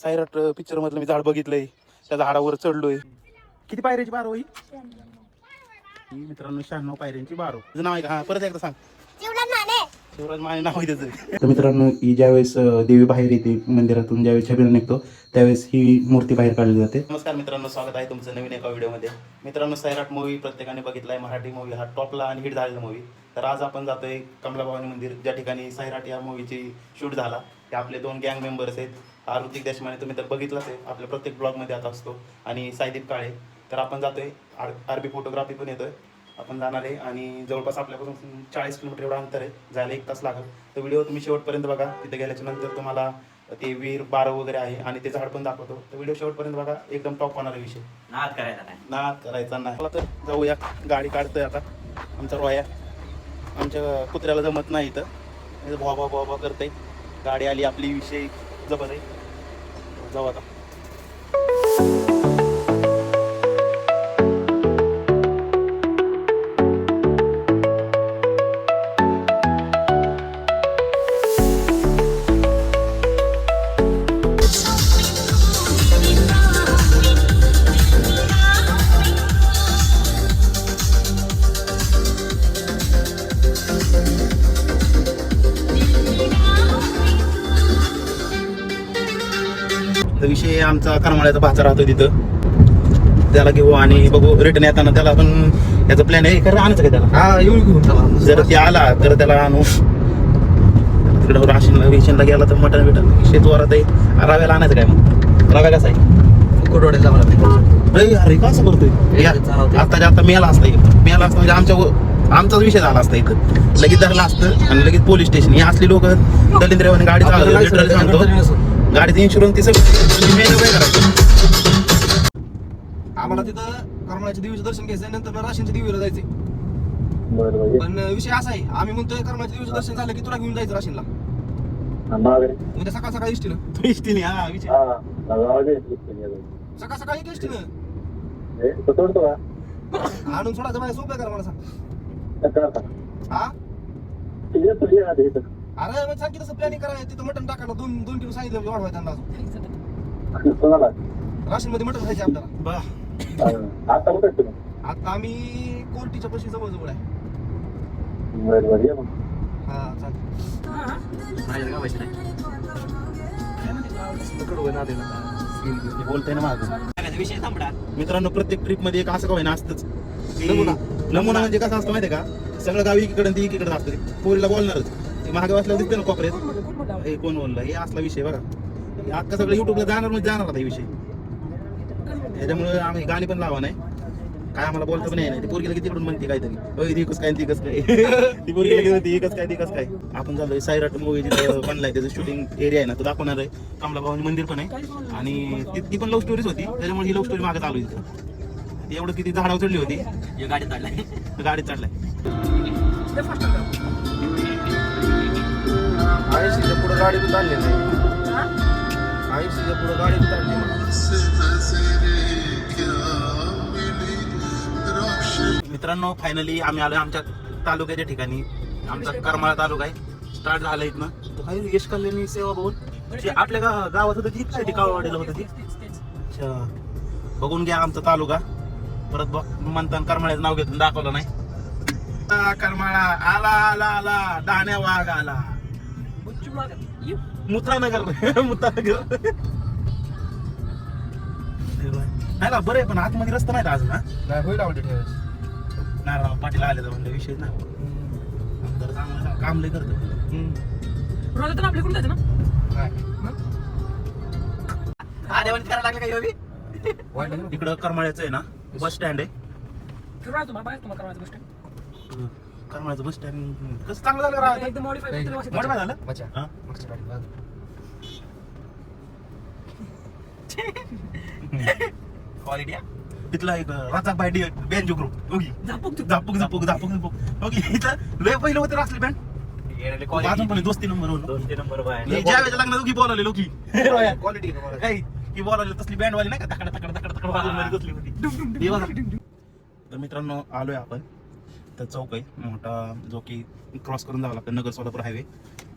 Sairat picture मधलं मी झाड बघितलंय. त्या झाडावर चढलोय. किती पायऱ्याची बारो ही? ही मित्रांनो शहाण्णव पायऱ्यांची बारो. तुझं नाव आहे का? हा परत एकदा सांग. शिवराज माने. नाव आहे त्याचं. तर मित्रांनो ही ज्यावेळेस अं, देवी बाहेर येते मंदिरातून ज्यावेळेस छबिना निघतो त्यावेळेस ही मूर्ती बाहेर काढली जाते. नमस्कार मित्रांनो स्वागत आहे तुमचं नवीन एका व्हिडिओमध्ये. मित्रांनो सैराट मूवी प्रत्येकाने बघितलाय मराठी मूवी हा टॉपला आणि हिट झालेला मूवी तर आज आपण जातोय कमलाभवानी मंदिर. ज्या ठिकाणी सैराट या मूवीची शूट झाला ते आपले दोन गँग मेंबर्स आहेत. हा ऋतिक देशमाने तुम्ही तर बघितलंच आहे. आपल्या प्रत्येक ब्लॉगमध्ये आता असतो. आणि सायदीप काळे. तर आपण जातोय. आर आरबी फोटोग्राफी पण येतोय. आपण जाणार आहे. आणि जवळपास आपल्यापासून चाळीस किलोमीटर एवढं अंतर आहे. जायला एक तास लागेल. तर व्हिडिओ तुम्ही शेवटपर्यंत बघा. तिथे गेल्याच्यानंतर तुम्हाला ते वीर बारं वगैरे आहे. आणि ते झाड पण दाखवतो. तर व्हिडिओ शेवटपर्यंत बघा. एकदम टॉप होणार आहे विषय. नाद करायचा नाही. ना करायचा नाही. मला तर जाऊया. गाडी काढतोय आता. आमचा रोया. आमच्या कुत्र्याला जमत नाही इथं. भोबा भोबा भोबा करतंय. गाडी आली आपली विषय. जबर आहे जाऊ आता. आमचा करमाळ्याचा भाचा राहतो तिथं. त्याला घेऊ आणि बघू रिटर्न येताना त्याला पण याचा प्लॅन आहे खरं आणायचं का त्याला? हा येऊन घेऊन चला जर ते आला तर त्याला आणू. तिकडं राशीनला विशनला गेला तर मटण बिटन जोरात आहे. रव्याला आणायचं काय मग? रव्या कसा आहे? कुकडवाड्याला मला अरे का असं करतोय? या, चालवतोय. आता मेला असता इथं. मेला असता म्हणजे आमच्या आमचाच विषय झाला असता इथं. लगेच धरला असतं आणि लगेच पोलीस स्टेशन. ही असली लोक दलिंद्रेवाने गाडी सांगतो. नसून. गाडीचं इन्शुरन्स ती सगळं. करायचं आम्हाला तिथं करमळाच्या देवीचं दर्शन घ्यायचं नंतर राशींच्या देवीला जायचे पण विषय असा आहे आम्ही म्हणतोय करमळाच्या देवीचं दर्शन झालं की तुला घेऊन जायचं राशीनला उद्या सकाळ सकाळी इष्टीनं तो इष्टीने हा विषय. सकाळ सकाळी एक इष्टीनं आणून सोडायचं माझ्या सोपं करा मला सांग हा? अरे मग सांग की तसं प्लॅनिंग करायचं तिथं मटण टाकायला दोन दोन किलो सांगितलं वाढवाय त्यांना अजून राशीन मध्ये मटण खायचे आपल्याला. बा. आता आम्ही कोर्टीच्या पशी जवळ जवळ आहे हा चालतं माझ्या गावाची नाही बोलतंय ना माझं सांगायचा विषय थांबडा मित्रांनो प्रत्येक ट्रिपमध्ये एक असं का होईना असतंच. की- नमुना. नमुना म्हणजे कसं असतं माहितीये का? सगळं गाव एकीकडे आणि ती एकीकडे असतं. ते पोरीला बोलणारच. ते महाग वाचल्यावर दिसते ना कोपऱ्यात? हे कोण बोललं? हे असला विषय बघा. अख्खा सगळं युट्यूबला जाणार म्हणजे जाणार आता हे विषय. त्याच्यामुळे आम्ही गाणी पण लावा नाही. काय आम्हाला बोलता पण नाही ती पोरगीला किती तिकडून म्हणते काहीतरी. ती कस काय ती कस काय. ती पोरगीला किती म्हणते, कस काय ती कस काय. आपण झालोय सायराट मूवी जिथं बनलाय त्याचं शूटिंग एरिया आहे ना तो दाखवणार आहे. कमला भवानी मंदिर पण आहे. आणि ती ती पण लव्ह स्टोरीच होती. त्याच्यामुळे ही लव्ह स्टोरी मागे चालू ती एवढं किती झाडावर चढली होती. हे गाडीत काढलाय तर गाडीत चढलाय. गाडी पण चालली नाही आयुष्याच्या पुढे गाडी चालली नाही मित्रांनो फायनली आम्ही आलो आमच्या तालुक्याच्या ठिकाणी. आमचा करमाळा तालुका आहे. स्टार्ट झाला इथनं. तर काही यश कल्याणी सेवा जे आपल्या गा गावात होतं ती साठी काळवाडीला होतं ती? अच्छा. बघून घ्या आमचा तालुका. परत बघ म्हणताना करमाळ्याचं नाव घेतून दाखवलं नाही. करमाळा आला आला आला. दाण्या वाघ आला. मुत्रानगर. मुत्रानगर. नाही ना बरं आहे पण आतमध्ये रस्ता नाही अजून हा? नाही होईल पाटील आले तर म्हणजे विषय ना आमदार चांगलं काम लय करतो रोज तर आपल्याकडून जायचं ना? आदेवानी करायला लागलं का योगी? वाईट नाही ना? इकडं करमाळ्याचं आहे ना बस स्टँड आहे. तुम्हाला बाहेर तुम्हाला करायचं गोष्ट करमाळ्याचं बस स्टँड कसं चांगलं झालं का एकदम मॉडिफाय झालं. हा? बघ. क्वालिटी तिथला एक राचा बाय बँजो ग्रुप झापूक तू झापूक झापूक झापूक झापूक. इथं लय पहिलं होते असले बँड अजून पण दोस्ती नंबर होतो दोन तीन नंबर बाय ज्या वेळेच्या लग्नात उगी बोलावले लोकी. क्वालिटी आहे तुम्हाला. काही की बोलावले तसली बँड वाली नाही का? तकड तकड तकड तकड वाजून मध्ये तसली होती. बघा. तर मित्रांनो आलोय आपण. तर चौक आहे. मोठा जो की क्रॉस करून जावं लागतं नगर सोलापूर हायवे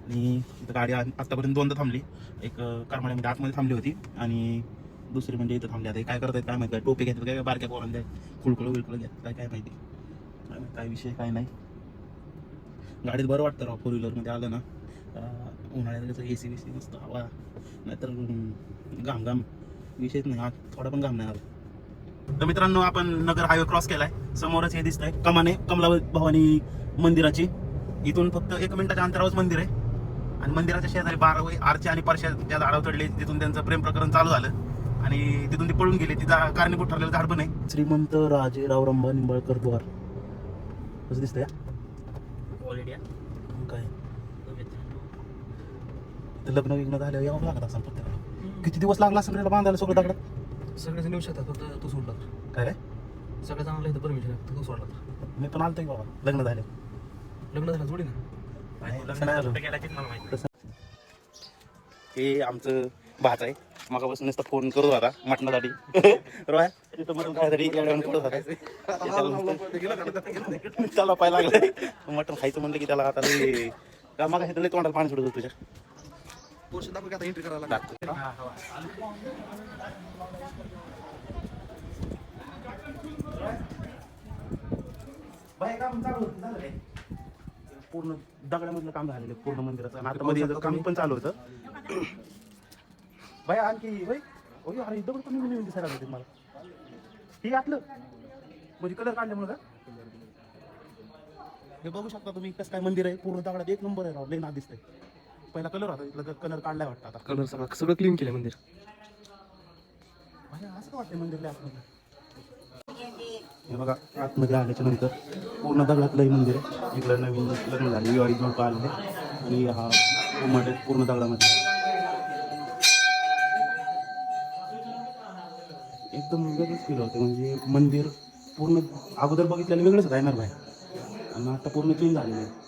आणि इथं गाडी आत्तापर्यंत दोनदा थांबली. एक अं, आतमध्ये थांबली होती आणि दुसरी म्हणजे इथं थांबली. आता काय करतायत काय माहिती टोपे घेतात काय? बारक्या पोरांच्या खुळकुळ बिळकुळ घेतात काय? काय माहिती. काय माहिती, काय विषय काय नाही. गाडीत बरं वाटतं राव फोर व्हीलरमध्ये आलं ना. उन्हाळ्यात ए सी बी सी मस्त हवा. नाहीतर घाम घाम विषयच नाही. आज थोडा पण घाम नाही आला. तर मित्रांनो आपण नगर हायवे क्रॉस केलाय. समोरच हे दिसतंय. कमाने कमला भवानी मंदिराची. इथून फक्त एक मिनिटाच्या अंतरावरच मंदिर आहे. आणि मंदिराच्या शेजारी बारावी आरचे आणि परशा ज्या झाडावर चढले. तिथून त्यांचं प्रेम प्रकरण चालू झालं. आणि तिथून ते पळून गेले. तिथं कारणीभूत ठरलेलं झाड पण आहे. श्रीमंत राजे रावरंबा निंबाळकर द्वार. कसं दिसतंय क्वालिटी काय? तर लग्न विग्न झाल्यावर यावं लागत असं प्रत्येकाला. किती दिवस लागला असेल बांधायला सगळं दगडात? सगळ्याच नेऊ शकतात फक्त तू सोडला काय रे? सगळ्या चांगलं इथं परमिशन तू सोडला तर. मी पण आलतोय बाबा लग्न झालं. लग्न झालं थोडी ना? नाही झालं. हे आमचं भाच आहे. मगापासून नुसतं फोन करत होता मटणासाठी. रोया तिथं मटण खायसाठी एवढ्या करत होता. त्याला पाय लागलं. मटण खायचं म्हणलं की त्याला आता लई का मग तोंडाला पाणी सुटत होतं तुझ्या. पोर्शन दाखव की आता एंट्री करायला लागतं. बाहेर काम चालू होतं झालं काय? पूर्ण दगडामधलं काम झालेलं पूर्ण मंदिराचं. आणि आता मध्ये काम पण चालू होतं. बाय आणखी होय होय अरे दगड पण नवीन दिसायला लागले मला हे आतलं म्हणजे कलर काढल्यामुळे का? हे बघू शकता तुम्ही कसं काय मंदिर आहे पूर्ण दगडात एक नंबर आहे राव लई ना दिसतंय. पहिला कलर होता इथला कलर काढलाय वाटतं आता. कलर सगळं सगळं क्लीन केलं मंदिर. भाई, असं का वाटतं मंदिरला आतमध्ये हे बघा आतमध्ये आल्याच्यानंतर पूर्ण दगडातलंही मंदिर आहे. इकडं नवीन लग्न झाले दिवाळी जोडप आलेले आणि हा उमट आहे पूर्ण दगडामध्ये. एकदम वेगळंच फील होतं. म्हणजे मंदिर पूर्ण अगोदर बघितलेलं वेगळंच राहणार बाहेर. आणि आता पूर्ण चेंज झालेलं आहे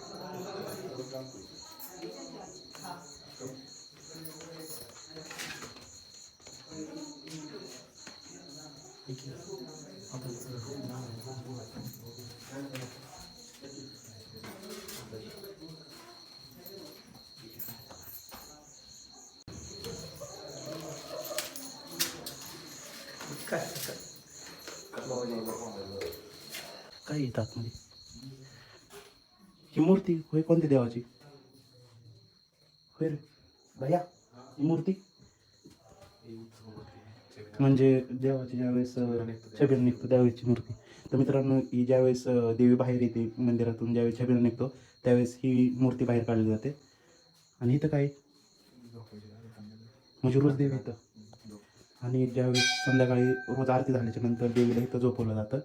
काय येतं आतमध्ये ही मूर्ती होय कोणत्या देवाची? होय रे. भैया ही मूर्ती? म्हणजे देवाची ज्यावेळेस अं, निघतो त्यावेळेसची मूर्ती. तर मित्रांनो ही ज्यावेळेस देवी बाहेर येते मंदिरातून ज्यावेळेस छबीला निघतो त्यावेळेस ही मूर्ती बाहेर काढली जाते. आणि इथं काय? म्हणजे रोज देवी इथं. आणि ज्यावेळेस संध्याकाळी रोज आरती झाल्याच्यानंतर देवीला इथं झोपवलं जातं.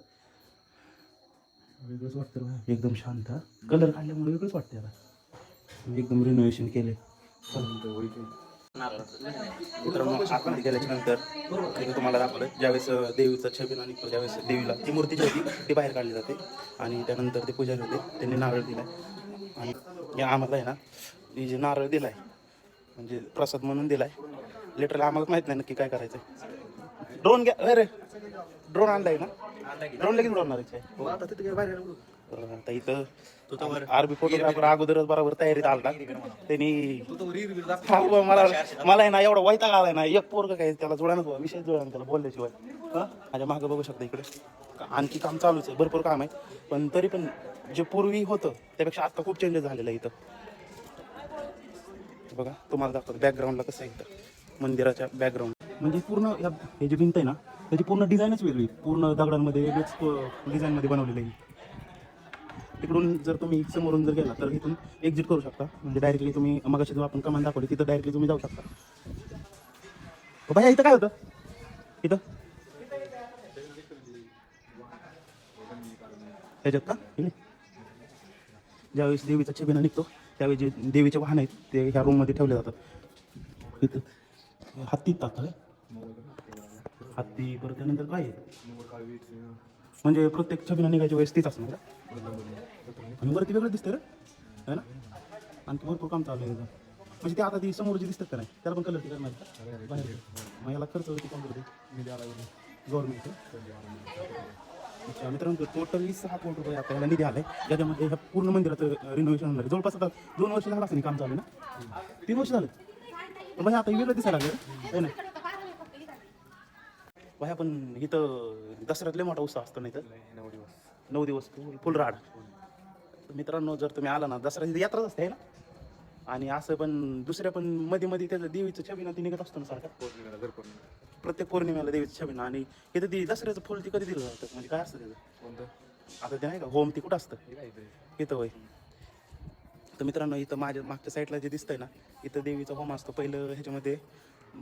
वेगळंच वाटतं एकदम शांत. कलर काढल्यामुळे वेगळंच वाटतं आता. एकदम रिनोव्हेशन केले मित्रांनो आतमध्ये गेल्याच्यानंतर तुम्हाला दाखवलं ज्यावेळेस देवीचा छबिना आणि ज्यावेळेस देवीला ती मूर्ती जी होती ती बाहेर काढली जाते. आणि त्यानंतर ते पुजारी होते त्यांनी नारळ दिला आणि या आम्हाला आहे ना ही जे नारळ दिलाय म्हणजे प्रसाद म्हणून दिलाय लेटरला आम्हाला माहीत नाही नक्की काय करायचं ड्रोन घ्या. अरे! ड्रोन आणलाय ना? ड्रोन लगेच ड्रोन आहे आता इथं आरबी फोटोग्राफर अगोदरच बरोबर तयारीत आलता. त्यांनी. हा, बुवा, मला मला आहे ना एवढा वैताग आलाय ना एक पोरग काय त्याला जुळानच बुवा, विषय जुळा त्याला बोलल्याशिवाय. हा? माझ्या मागं बघू शकता इकडे. आणखी काम चालूच आहे भरपूर काम आहे. पण तरी पण जे पूर्वी होतं त्यापेक्षा आता खूप चेंजेस झालेलं आहे इथं. बघा तुम्हाला दाखवतो बॅकग्राऊंडला कसं आहे इथं. मंदिराच्या बॅकग्राऊंड म्हणजे पूर्ण या हे जी भिंत आहे ना त्याची पूर्ण डिझाईनच वेगळी. पूर्ण दगडांमध्ये वेगळीच डिझाईनमध्ये बनवलेली आहे. तिकडून जर तुम्ही समोरून जर गेला तर इथून एक्झिट करू शकता. म्हणजे डायरेक्टली तुम्ही मगाशी जो आपण कमान दाखवली तिथं डायरेक्टली तुम्ही जाऊ शकता. हो इथं काय होतं? इथं? त्याच्यात का? ज्यावेळेस देवीचा छबिना निघतो त्यावेळी जे देवीचे वाहन आहेत ते ह्या रूममध्ये ठेवले जातात. इथं. हत्ती ताक हत्ती परत त्यानंतर काय आहे? म्हणजे प्रत्येक छबिना निघायच्या वेळेस तीच असणार का? आणि वरती वेगळं दिसतं रे. है ना? आणखी भरपूर काम चालू आहे. त्याचं. म्हणजे ते आता ती समोर जी दिसतात का नाही त्याला पण कलर करणार का? बाहेर. मग याला खर्च किती कोण करते? गव्हर्नमेंट अच्छा, मित्रांनो टोटली सहा कोटी रुपये आपल्याला निधी आलाय. ज्याच्यामध्ये ह्या पूर्ण मंदिराचं रिनोव्हेशन होणार आहे. जवळपास आता दोन वर्ष झालं असं काम चालू आहे ना? तीन वर्ष झालं. पण भाई आता वेगळं दिसायला लागलं है ना? भाई आपण इथं दसऱ्यात लय मोठा उत्साह असतो नाही तर नऊ दिवस. नऊ दिवस फुल फुल राड. तर मित्रांनो जर तुम्ही आला ना दसऱ्याची यात्राच असते है ना? आणि असं पण दुसऱ्या पण मध्ये मध्ये त्याचं देवीचं छबिना ती निघत असतो ना सारखा. पौर्णिमेला प्रत्येक पौर्णिमेला देवीचं छबिना आणि इथं ती दसऱ्याचं फुल ती कधी दिलं जातं? म्हणजे काय असतं त्याचं? कोणतं? आता ते नाही का होम ती कुठं असतं? हे काय इथे? इथं होय. तर मित्रांनो इथं माझ्या मागच्या साईडला जे दिसतंय ना इथं देवीचा होम असतो. पहिलं ह्याच्यामध्ये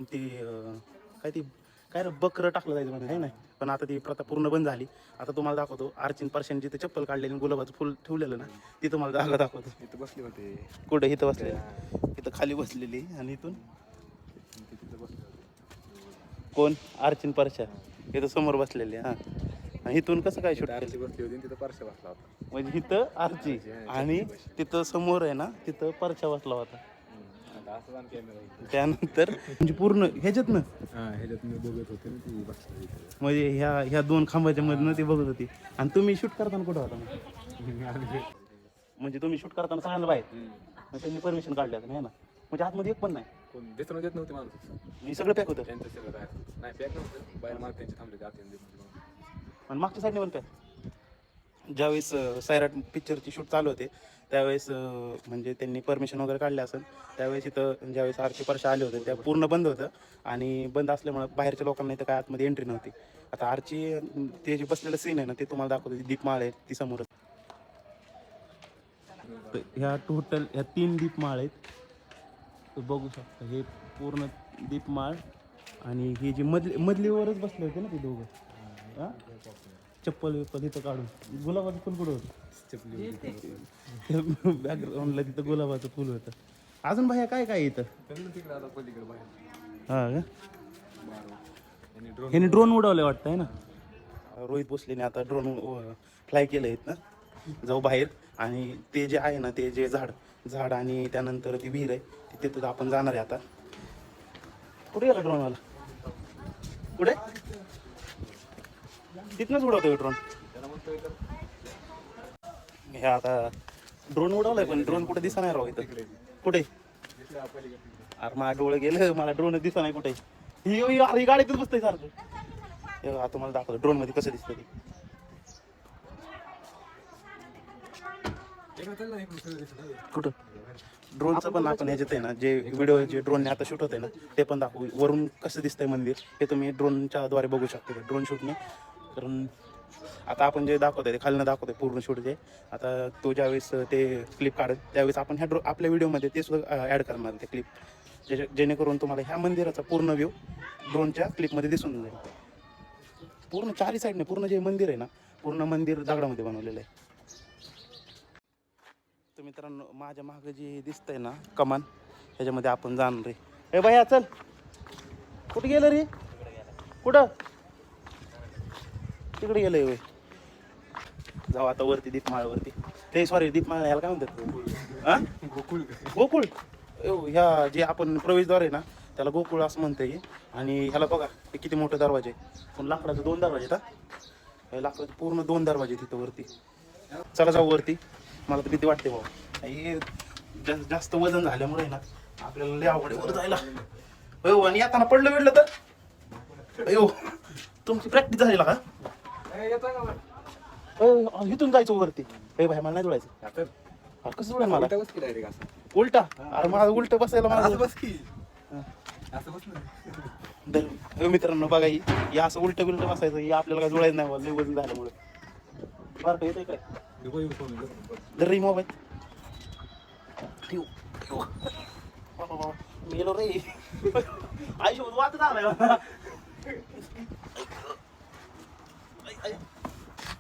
ती अं, काय ती काय रे बकरं टाकलं जायचं म्हणजे आहे नाही पण आता ती प्रथा पूर्ण बंद झाली. आता तुम्हाला दाखवतो अर्चिन पर्शन जिथे चप्पल काढलेली आणि गुलाबाचं फुल ठेवलेलं ना ती तुम्हाला जागा दाखवतो. इथं बसले होते. कुठे? इथं बसलेली. इथं खाली बसलेली आणि इथून? बसले. कोण? अर्चिन परशा. इथं समोर बसलेली हां. इथून कसं काय शूट आरती बसली होती आणि तिथं पारशा बसला होता. म्हणजे इथं आरची आणि तिथं समोर आहे ना तिथं परचा बसला होता. त्यानंतर म्हणजे पूर्ण ह्याच्यात ना हा ह्याच्यात मी बघत होते ना ती बसली म्हणजे ह्या ह्या दोन खांबाच्या मधनं ते बघत होती. आणि तुम्ही शूट करताना कुठं होता? म्हणजे तुम्ही शूट करताना सांगायला बाहेर? त्यांनी परमिशन काढली आता नाही ना? म्हणजे आतमध्ये एक पण नाही. कोण? दिसून देत नव्हते माणूस. हे सगळं पॅक होतं. त्यांचं सगळं नाही पॅक नव्हतं. बाहेर त्यांचे थांबले देत. आणि मागच्या साईडने पण पॅक ज्यावेळेस अं, सैराट पिक्चरची शूट चालू होते त्यावेळेस म्हणजे त्यांनी परमिशन वगैरे काढले असेल त्यावेळेस इथं ज्यावेळेस आरती परशा आले होते त्या पूर्ण बंद होतं आणि बंद असल्यामुळे बाहेरच्या लोकांना इथं काय आतमध्ये एंट्री नव्हती. आता आरची ते जे बसलेलं सीन आहे ना ते तुम्हाला दाखवतो दीपमाळ आहे ती समोरच. ह्या टोटल ह्या तीन दीपमाळ आहेत. बघू शकता हे पूर्ण दीपमाळ आणि हे जे मधली मधलीवरच बसले होते ना ते दोघं. चप्पल विप्पल इथं काढून. गुलाबाचं फुल कुठं होतं? बॅकग्राऊंडला तिथं गुलाबाचं फुल होतं. अजून भाया काय काय इथं? बाहेर. हा का? ह्याने ड्रोन उडवले. वाटतं आहे ना? रोहित भोसलेने आता ड्रोन फ्लाय केलं आहेत ना जाऊ बाहेर. आणि ते जे आहे ना ते जे झाड झाड आणि त्यानंतर ती विहीर आहे ती तिथं आपण जाणार आहे आता. कुठे गेला ड्रोनवाला कुठे? तिथनंच उडवतोय ड्रोन हे आता ड्रोन उडवलाय पण ड्रोन कुठे दिसा नाही राव इथं. कुठे? अरे माझ्या डोळे गेलं मला ड्रोन दिसा नाही कुठे. ही ही- अरे ही गाडीतच बसतंय सारखं. हे बघा, आता मला दाखवतो ड्रोनमध्ये कसं दिसतं ते. कुठं? ड्रोनचं पण आपण ह्याच्यात आहे ना जे व्हिडिओ जे ड्रोनने आता शूट होते ना ते पण दाखवू. वरून कसं दिसतंय मंदिर हे तुम्ही ड्रोनच्या द्वारे बघू शकता. ड्रोन शूटने कारण आता आपण जे दाखवतोय ते खालनं दाखवतोय पूर्ण शूट जे. आता तो ज्यावेळेस ते क्लिप काढत त्यावेळेस आपण ह्या ड्रो आपल्या व्हिडिओमध्ये ते सुद्धा ॲड करणार ते क्लिप जे जेणेकरून तुम्हाला ह्या मंदिराचा पूर्ण व्ह्यू ड्रोनच्या क्लिपमध्ये दिसून जाईल. पूर्ण चारी साईडने पूर्ण जे मंदिर आहे ना पूर्ण मंदिर दगडामध्ये बनवलेलं आहे. तर मित्रांनो माझ्या मागं जे दिसतंय ना कमान ह्याच्यामध्ये आपण जाणार रे ए भैया चल. कुठे गेलं रे? कुठं? तिकडे गेलंय वय जाऊ आता वरती दीपमाळवरती ते सॉरी दीपमाळ ह्याला काय म्हणतात? हा गोकुळ. गोकुळ? ह्या जे आपण प्रवेशद्वार आहे ना त्याला गोकुळ असं म्हणता येईल आणि ह्याला बघा हे किती मोठे दरवाजे आहे. पण लाकडाचे दोन दरवाजे आहेत हा? हे लाकडाचे पूर्ण दोन दरवाजे तिथं वरती. चला जाऊ वरती. मला तर भीती वाटते भाऊ. हे जास्त वजन झाल्यामुळे ना आपल्याला लय आहे वर जायला. अयो आणि येताना पडलं बिडलं तर अयो तुमची प्रॅक्टिस झाली का? अयो, इथून जायचं वरती. ए भाई मला नाही जुळायचं आता अरे कसं जुळेल मला? उलटा अरे माझं उलट बसायला माझं बस की. मित्रांनो बघा ही हे असं उलट बिलट बसायचं हे आपल्याला काय जुळायचं नाही लय वजन झाल्यामुळे. बरं का येतंय काय? रे मोबाईल. ठेव ठेव. बाबा बाबा मेलो रे. आयुष्य वाच झालाय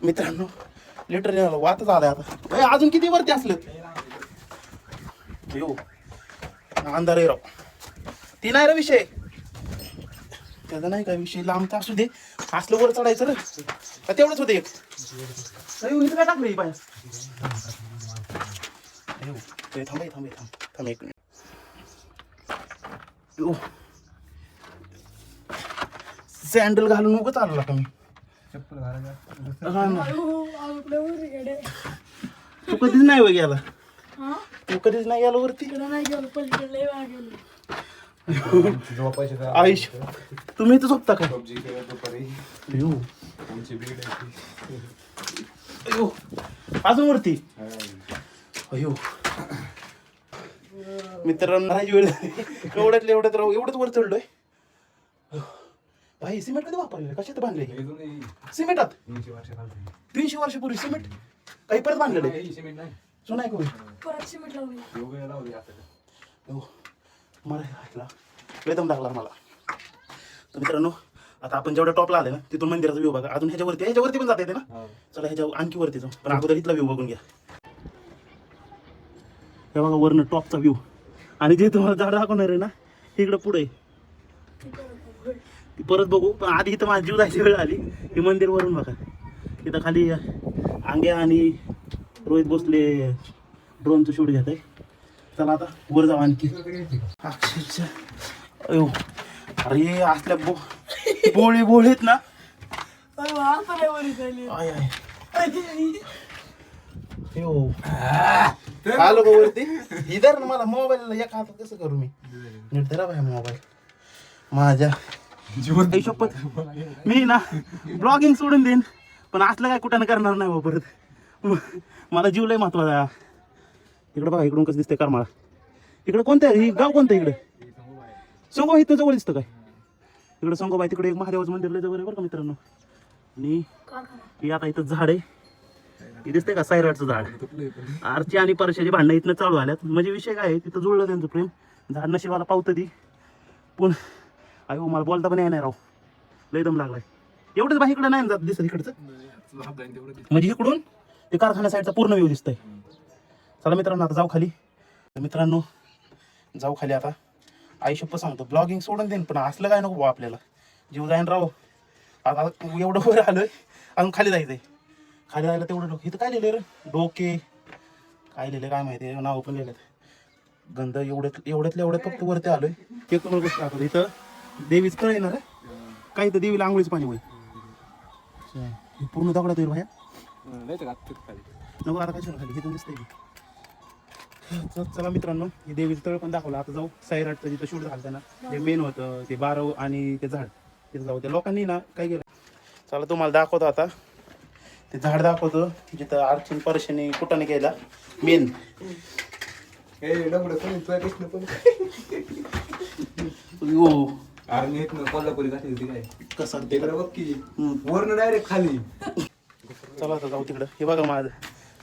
मित्रांनो लिटर वाच झालाय आता. अजून किती वरती असलं येऊ अंधार आहे राव ती नाही रे विषय. त्याचा नाही काय विषय लांबचा असू दे. असलं वर चढायचं रे. का तेवढंच होते एक? इथं काय टाकलं ही थांबे थांबे थांबे थांब. थांब एक मिनिट. सँडल घालून उगत आलो का मी चप्पल हा तू कधीच नाही वय गेला. तू कधीच नाही गेला वरती? आयुष तुम्ही इथं झोपता का अयो. अयो. अजून वरती? अयो. मित्रांनो राहायची वेळ. एवढ्यातल्या एवढ्यात राहू एवढंच वर चढलोय. भाई सिमेंट कधी वापरले कशात बांधले सिमेंटात? तीनशे वर्षापूर्वी सिमेंट? काही परत बांधलेलं आहे? सिमेंट नाही. जुना आहे का होय? योगा लावली आता हो. मला हे ऐकला. लय दम लागला मला. तर मित्रांनो आता आपण जेवढ्या टॉपला आले ना तिथून मंदिराचा व्ह्यू बघा. अजून ह्याच्यावरती ह्याच्यावरती पण जाता येते ना? चला ह्याच्या आणखी वरती जाऊ. पण अगोदर इथला व्ह्यू बघून घ्या. हे बघा वरनं टॉपचा व्ह्यू आणि जे तुम्हाला झाड दाखवणार आहे ना हे इकडं पुढे. ती परत बघू. पण आधी इथं माझी जीव जायची वेळ आली. हे मंदिर वरून बघा. इथं खाली आंग्या आणि रोहित भोसले ड्रोनचं शूट घेत आहे चला आता वर जाऊ आणखी. अक्षरशः. अयो. अरे असल्या बो बोळे बोळे आहेत ना आय आय. अयो. आलो का वरती. इधर ना मला मोबाईल एका हातात कसं करू मी? नीट धरा बाय मोबाईल. माझ्या आई शपथ मी ना ब्लॉगिंग सोडून देईन. पण असलं काय कुठं करणार नाही बा परत. मला जीव लय महत्त्वाचा इकडं बघा इकडून कसं दिसतंय करमाळा. इकडं कोणतं आहे? ही गाव कोणतं आहे इकडं? संगोबाई इथं जवळ दिसतं काय? इकडं संगोबाई तिकडे एक महादेवाचं मंदिर लय जवळ आहे बरं का मित्रांनो. आणि हे आता इथं झाड आहे. हे दिसतंय का सायराटचं झाड? आरची आणि परशाची भांडणं इथनं चालू झाल्यात. म्हणजे विषय काय आहे तिथं जुळलं त्यांचं प्रेम. झाड नशिबाला पावतं ती. पण अयो मला बोलता पण येणार राव. लय दम लागलाय. एवढंच बाहेर इकडं नाही ना जात दिसत इकडचं. म्हणजे इकडून ते कारखान्या साईडचा पूर्ण व्यू दिसतंय. चला मित्रांनो आता जाऊ खाली. तर मित्रांनो जाऊ खाली आता. आई शप्प सांगतो ब्लॉगिंग सोडून देईन पण असलं काय नको आपल्याला. जीव जाईन राव. आता एवढं वर आलोय अजून खाली जायचंय. खाली जायला तेवढं डोके इथं काय लिहिलंय रे? डोके. काय लिहिलंय काय माहिती नाव पण लिहिलं गंध एवढ्यात एवढ्यातल्या एवढ्यात फक्त वरती आलोय. ते तुम्हाला गोष्ट इथं देवीच कळ येणार काही तर देवीला आंघोळीच पाणी होईल. अच्छा. हे पूर्ण दगडात येईल भाया नको आता काय खाली इथून दिसतंय की. च- चला मित्रांनो हे देवीचं तळ पण दाखवलं. आता जाऊ साईराटचं जिथं शूट झालं ना जे मेन होतं ते बारव आणि ते झाड. तिथं जाऊ त्या लोकांनी ना काय केलं? चला तुम्हाला दाखवतो आता. ते झाड दाखवतो जिथं अर्चिन परशनी कुठाने गेला मेन यो कोल्हापुरी घातली होती काय? कसं ते तिकडे बघ की. वरनं डायरेक्ट खाली. चला आता जाऊ तिकडं. हे बघा माझं.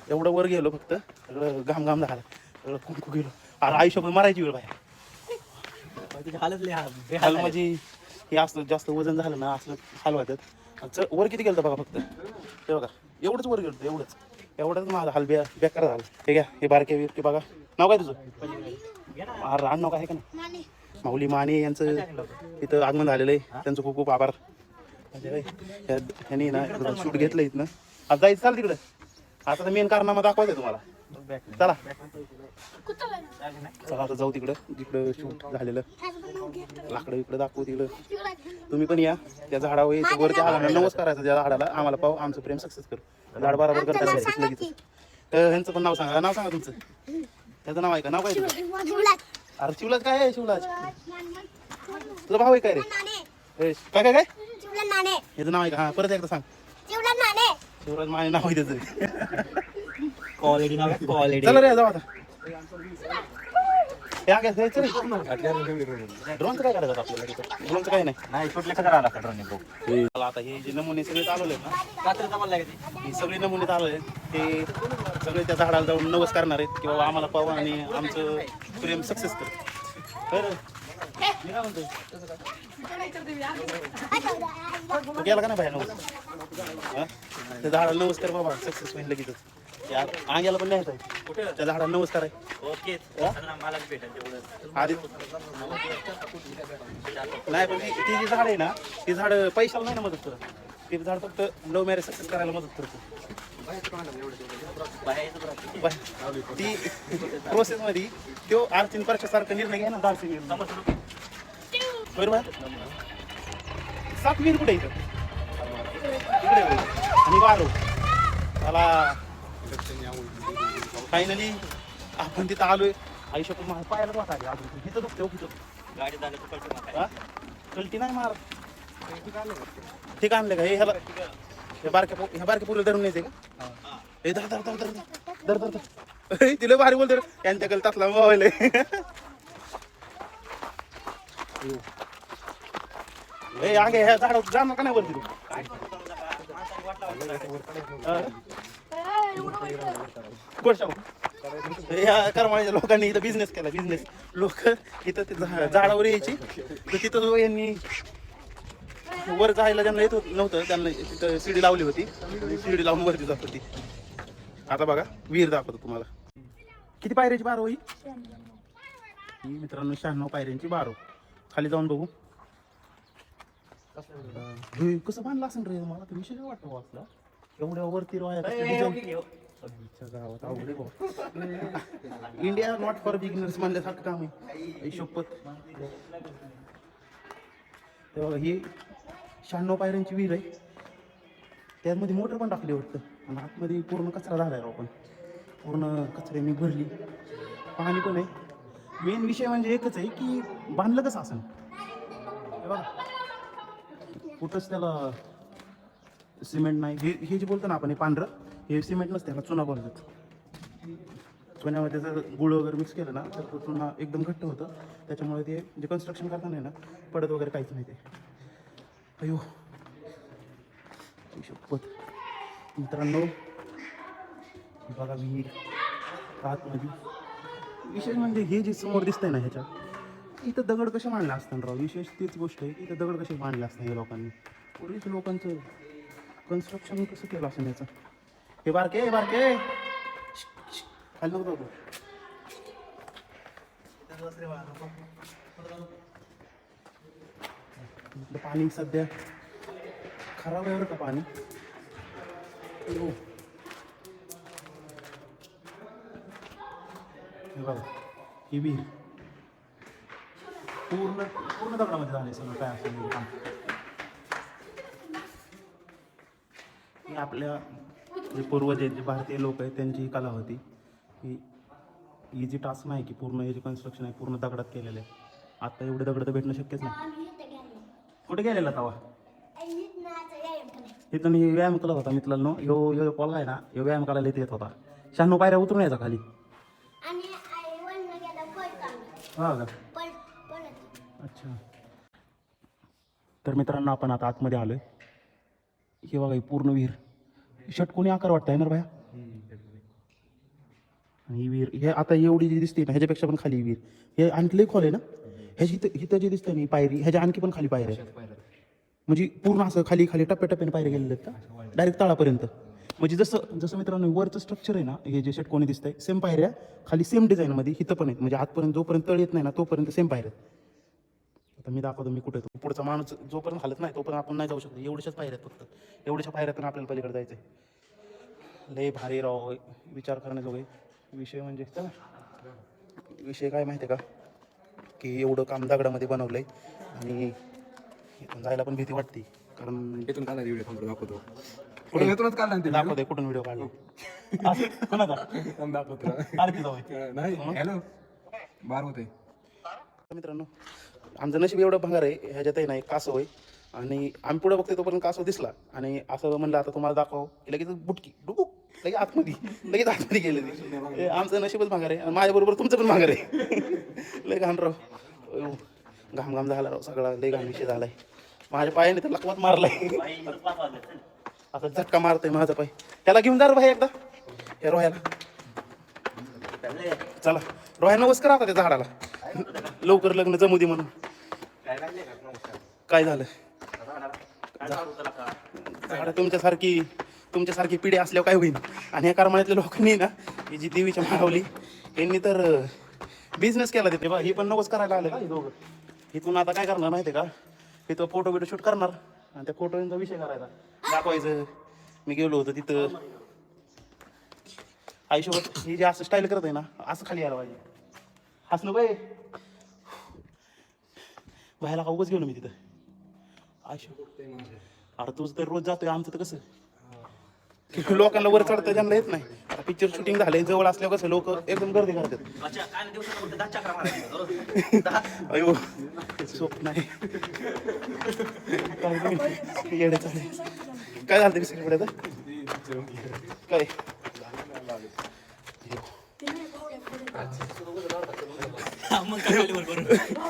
एवढं वर गेलो फक्त. सगळं घाम घाम झाला. सगळं कुंकू गेलो. अरे आयुष्यभर मरायची वेळ बाहेर. हाल म्हणजे हे असलं जास्त वजन झालं ना असलं हाल वाटत. वर किती गेलं बघा फक्त. हे बघा. एवढंच वर गेलं एवढंच. एवढंच माझा हाल बे बेकार झाला. हे घ्या हे बारके बिरके बघा. नाव काय तुझं? अरे रान नाव काय आहे का नाही? माऊली माने यांचं इथं आगमन झालेलं आहे. त्यांचं खूप खूप आभार. म्हणजे यांनी ना शूट घेतलं इथनं. आता जायचं चाल तिकडं. आता तर मेन कारनामा दाखवायचं तुम्हाला. चला. चला आता जाऊ तिकडं. जिकडं शूट झालेलं. लाकडं इकडं दाखवू तिकडं. तुम्ही पण या. त्या झाडावर यायचं वरती आला ना नमस्कार करायचा त्या झाडाला आम्हाला पाहू. आमचं प्रेम सक्सेस करू. झाड बरोबर करता लगेच ह्यांचं पण नाव सांगा. नाव सांगा तुमचं. त्याचं नाव आहे का? नाव काय? अरे शिवलाज काय आहे शिवलाज तुझा भाऊ आहे काय रे? ए, काय काय काय? याचं नाव आहे का? हा परत एकदा सांग. शिवराज माने नाव आहे त्याचं. क्वालिटी नाव क्वालिटी चला रे जाऊ आता. काय ड्रोनचं काय करायचं आता आपल्याला तिथं? ड्रोनचं काय नाही? नाही मला आता हे जे नमुने सगळे चालवले ना लागते हे सगळे नमुने ते सगळे त्या झाडाला जाऊन नवस करणार आहेत की बाबा आम्हाला पाहू आणि आमचं प्रेम सक्सेस कर. गेला का नाही बाहेर नवस? हा? त्या झाडाला नवस कर बाबा सक्सेस होईल लगेचच. या अंग्याला पण नाही त्या झाडाला नमस्कार आहे. ओके. आधी नाही पण ती जी झाड आहे ना ती झाड पैशाला नाही ना मदत करत. ते झाड फक्त लव्ह मॅरेज सक्सेस करायला मदत करतो. ती प्रोसेस मध्ये तो आर्थिक परीक्षेसारखं निर्णय घ्या ना धाडसी निर्णय. बरोबर? सात वीर कुठे इथं? इकडे. आणि बारो त्याला फायनली आपण तिथं आलोय. आयुष्यात माझ्या पायाला वाट आली अजून तिथं दुखते तिथं गाडी झालं मला. कल्टी नाही मार ठीक आणले का? हे ह्याला हे बारक्या पो- ह्या बारक्या पुरीला धरून का? हे. धर धर धर धर धर. धर धर हे, तिला भारी बोलतो त्यांच्या कल तासला आहे ए आगे ह्या झाडावर जाणार का नाही वरती तू. हा? कोण सांगू? या करमाळ्याच्या लोकांनी इथं बिझनेस केला बिझनेस लोक इथं ते झा- झाडावर यायची. तर तिथं यांनी वर जायला ज्यांना येत होत- नव्हतं. त्यांना तिथं शिडी लावली होती. शिडी लावून वरती जात होती. आता बघा विहीर दाखवतो तुम्हाला. किती पायऱ्याची बारो ही? ही मित्रांनो शहाण्णव पायऱ्यांची बारो. खाली जाऊन बघू. कसं बांधलं असेल रे? मला तर विषय वाटतो वाचला. एवढ्या वरती रोया. इंडिया नॉट फॉर बिगिनर्स म्हणल्यासारखं काम आहे. आई शपथ. ते बघा ही शहाण्णव पायऱ्यांची विहीर आहे. त्यामध्ये मोटर पण टाकली वाटतं. आणि आतमध्ये पूर्ण कचरा झालाय आहे आपण पूर्ण कचऱ्याने भरली. पाणी पण आहे. मेन विषय म्हणजे एकच आहे की बांधलं कसं असं बघा. कुठंच त्याला सिमेंट नाही. हे हे जे बोलतो ना आपण हे पांढरं हे सिमेंट नसतं त्याला चुना बोलतात. चुन्यामध्ये जर गुळ वगैरे मिक्स केलं ना तर तो चुना एकदम घट्ट होतं. त्याच्यामुळे ते जे कन्स्ट्रक्शन करताना आहे ना पडत वगैरे काहीच नाही ते. अयो शपथ मित्रांनो बघा विहीर आतमध्ये विशेष म्हणजे हे जे समोर दिसतंय ना ह्याच्यात इथं दगड कसे मांडले असतात राव विशेष तीच गोष्ट आहे की इथं दगड कसे मांडले असतात या लोकांनी पूर्वीच लोकांचं कन्स्ट्रक्शन कसं केलं असं याचं हे बारके हे बारके बाबा इथलं पाणी सध्या खराब आहे बरं का पाणी? हो. अयो. बघा ही विहीर पूर्ण पूर्ण दगडामध्ये झाले सगळं काय असेल काम आपल्या जे पूर्वज आहेत जे भारतीय लोक आहेत त्यांची ही कला होती. की ही जी टास्क नाही की पूर्ण हे जे कन्स्ट्रक्शन आहे पूर्ण दगडात केलेलं आहे. आत्ता एवढे दगड तर भेटणं शक्यच नाही. कुठे गेलेला तवा? इथं मी व्यायाम करत होता मित्रांनो. यो यो कॉल आहे ना यो व्यायाम करायला इथे येत होता. शहाण्णव पायऱ्या उतरून यायचा खाली. हा का? अच्छा. तर मित्रांनो आपण आता आतमध्ये आलोय. हे बघा पूर्ण विहीर. षटकोणी आकार वाटतं आहे ना बाया आणि ही विहीर हे आता एवढी जी दिसते ना ह्याच्यापेक्षा पण खाली विहीर. हे आणखी लई खोल आहे ना? ह्याची इथं जे दिसतं नाही पायरी ह्याच्या आणखी पण खाली पायऱ्या आहेत. म्हणजे पूर्ण असं खाली खाली टप्प्याटप्प्याने पायऱ्या गेलेले आहेत का? डायरेक्ट तळापर्यंत. म्हणजे जसं जसं मित्रांनो वरचं स्ट्रक्चर आहे ना हे जे षटकोनी दिसतंय सेम पायऱ्या खाली सेम डिझाईनमध्ये हिथं पण आहेत. म्हणजे आतपर्यंत जोपर्यंत तळ येत नाही ना तोपर्यंत सेम पायऱ्या आता मी दाखवतो मी कुठे पुढचा माणूस जोपर्यंत हालत नाही तोपर्यंत आपण नाही जाऊ शकतो. एवढ्याच पायऱ्यात फक्त. एवढ्याच्या पायऱ्यातून आपल्याला पलीकडे जायचंय. लय भारी राव विचार करण्याजोगे. विषय म्हणजे विषय काय माहिती आहे का? की एवढं काम दगडामध्ये बनवलंय. आणि इथून जायला पण भीती वाटते. कारण इथून काढला व्हिडिओ थांबतो दाखवतो. कुठून? इथूनच काढला ना दाखवते कुठून व्हिडिओ काढला? असं? कोणाचा? ते दाखवतो. आणखी जाऊ. नाही हॅलो. बार होते. मित्रांनो आमचं नशीब एवढं भंगार आहे ह्याच्यात आहे ना एक कासव आहे. आणि आम्ही पुढे बघतोय तोपर्यंत कासव दिसला. आणि असं म्हणलं आता तुम्हाला दाखव की लगेच बुटकी डुबू लगेच आतमध्ये लगेच आतमध्ये गेलं ते. हे आमचं नशीबच भांगार आहे. आणि माझ्याबरोबर तुमचं पण भांगार आहे. लय घाण राव. घाम घाम झाला राव सगळा. लय घाण विषय झालाय. माझ्या पायाने तर लकवात मारलाय. आता झटका मारतोय माझा पाय. त्याला घेऊन जा रे भाई एकदा. हे रोह्याला. चला. रोह्या नमस्कार आता त्या झाडाला. लवकर लग्न जमू दे म्हणून. काय झालं? झाडं तुमच्यासारखी तुमच्यासारखी पिढी असल्यावर काय होईल? आणि या करमाळ्यातल्या लोकांनी ना ही जी देवीच्या माळवली यांनी तर बिझनेस केला तिथे. बा ही पण नकोच करायला आले का हे दोघं? इथून आता काय करणार माहिती आहे का? इथं फोटो बिटो शूट करणार आणि त्या फोटोचा विषय करायचा. दाखवायचं. मी गेलो होतो तिथं. आयुष्यभर ही जे असं स्टाईल करत आहे ना असं खाली यायला पाहिजे. हसलो बाई. व्हायला का गेलो मी तिथं? आयशो अरे तुझं तर रोज जातोय आमचं तर कसं? लोकांना वर चढता ज्यांना येत नाही. पिक्चर शूटिंग झालंय जवळ असल्यावर कसं लोक एकदम गर्दी करतात. नाही अयो स्वप्न आहे येड्याचं आहे. काय झालं बिस्किट पुढे काय?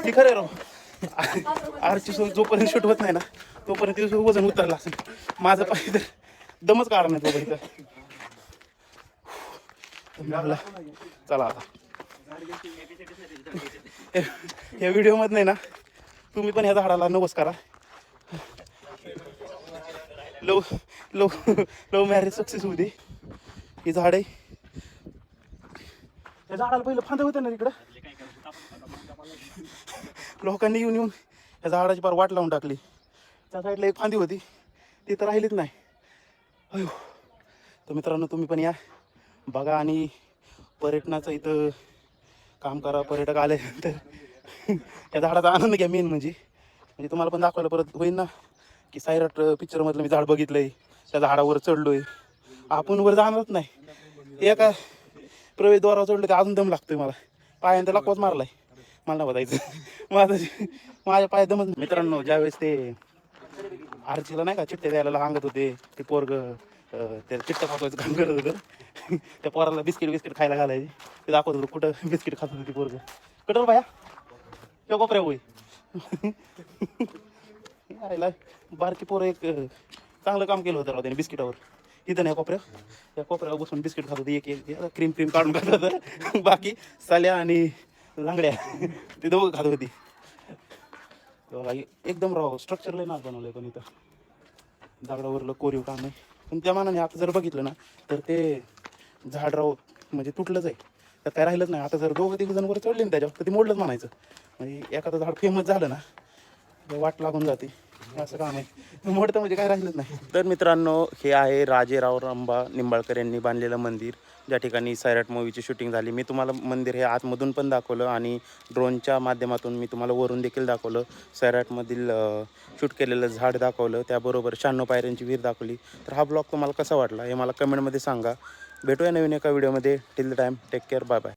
ती खरं राव. आरची जोपर्यंत शूट होत नाही ना तोपर्यंत वजन उतरलं असेल. माझं पाहिजे तर दमच काढा नाही तोपर्यंत म्हणलं, चला. आता. या व्हिडिओ नाही ना तुम्ही पण ह्या झाडाला नवस करा. Love love love marriage success होऊ दे. हे झाड आहे. त्या झाडाला पहिलं फांद होतं ना तिकडं. लोकांनी येऊन येऊन या झाडाची पार वाट लावून टाकली. त्या साईडला एक फांदी होती. ती तर राहिलीच नाही. अयो तर मित्रांनो तुम्ही पण या. बघा आणि पर्यटनाचं इथं काम करा. पर्यटक आले तर या झाडाचा आनंद घ्या मेन म्हणजे. म्हणजे तुम्हाला पण दाखवायला परत होईल ना की सायराट पिक्चरमधलं मी झाड बघितलंय. त्या झाडावर चढलोय. आपण वर जाणारच नाही. एका प्रवेशद्वारावर चढलो ते अजून दम लागतोय मला. पायानं तर लाकवाच मारलाय. मला बघायचं. माझं माझ्या पाय दमच मित्रांनो ज्यावेळेस ते आरचीला नाही का चिठ्ठ्या द्यायला सांगत होते. ते पोरग त्या चिठ्ठ्या पाठवायचं काम करत होतं. त्या पोराला बिस्किट बिस्किट खायला घालायचे. ते दाखवत होतं कुठं बिस्किट खात होती पोरग. कटल बाया त्या कोपऱ्या होई. यायला बारकी पोरं एक चांगलं काम केलं होतं राव त्याने बिस्किटावर. इथं नाही कोपऱ्या. त्या कोपऱ्यावर बसून बिस्किट खात होते. एक एक क्रीम क्रीम काढून खात होतं. बाकी साल्या आणि लांगड्या. ते दोघं खात होती. एकदम राव स्ट्रक्चर लय नाच बनवलंय पण इथं. दगडावरलं कोरीव काम आहे. पण त्या मानाने आता जर बघितलं ना तर ते झाड राव म्हणजे तुटलंच आहे. तर काय राहिलंच नाही. आता जर दोघं तिघ जण वर चढले ना त्याच्यावर तर ते मोडलंच म्हणायचं. म्हणजे एखादं झाड फेमस झालं ना वाट लागून जाते. असं काम आहे. म्हणजे काय राहिलंच नाही. तर मित्रांनो हे आहे राजेराव रंबा निंबाळकर यांनी बांधलेलं मंदिर. ज्या ठिकाणी सैराट मूवीची शूटिंग झाली. मी तुम्हाला मंदिर हे आतमधून पण दाखवलं आणि ड्रोनच्या माध्यमातून मी तुम्हाला वरून देखील दाखवलं. सैराटमधील शूट केलेलं झाड दाखवलं. त्याबरोबर शहाण्णव पायऱ्यांची विहीर दाखवली. तर हा ब्लॉग तुम्हाला कसा वाटला हे मला कमेंटमध्ये सांगा. भेटूया नवीन एका व्हिडिओमध्ये till the time take care bye bye